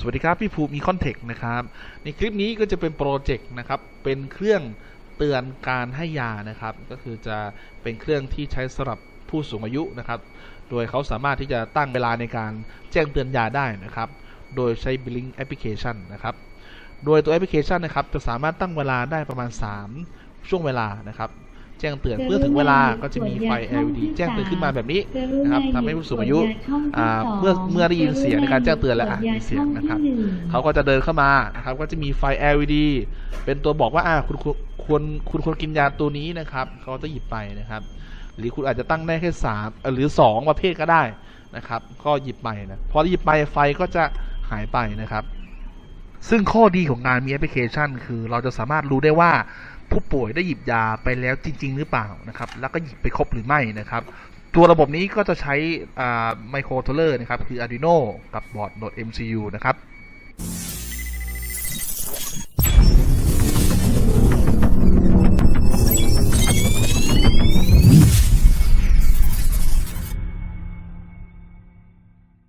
สวัสดีครับ พี่ภูมิมีคอนเทกนะครับ ในคลิปนี้ก็จะเป็นโปรเจกต์นะครับ เป็นเครื่องเตือนการให้ยานะครับ ก็คือจะเป็นเครื่องที่ใช้สำหรับผู้สูงอายุนะครับ โดยเขาสามารถที่จะตั้งเวลาในการแจ้งเตือนยาได้นะครับ โดยใช้ billing application นะครับ โดยตัวแอปพลิเคชันนะครับจะสามารถตั้งเวลาได้ประมาณ 3 ช่วงเวลานะครับ แจ้งเตือนเมื่อถึงเวลาก็จะมีไฟ LED แจ้งเตือนขึ้นมาแบบนี้นะครับทำให้ผู้สูงอายุอ่าเมื่อเมื่อได้ยินเสียงในการแจ้งเตือนแล้วอะมีเสียงนะครับเขาก็จะเดินเข้ามานะครับก็จะมีไฟ LED เป็นตัวบอกว่าอ่าคุณคุณควรคุณควรกินยาตัวนี้นะครับเขาจะหยิบไปนะครับ หรือคุณอาจจะตั้งได้แค่สามเอ่อหรือสองประเภทก็ได้นะครับ ก็หยิบไปนะพอหยิบไปไฟก็จะหายไปนะครับ ซึ่งข้อดีของงานมีแอปพลิเคชัน คือเราจะสามารถรู้ได้ว่าผู้ป่วยได้หยิบยาไปแล้วจริง ๆ หรือเปล่านะครับ แล้วก็หยิบไปครบหรือไม่นะครับ ตัวระบบนี้ก็จะใช้ไมโครโทรเลอร์นะครับ คือ Arduino กับบอร์ด MCU นะครับ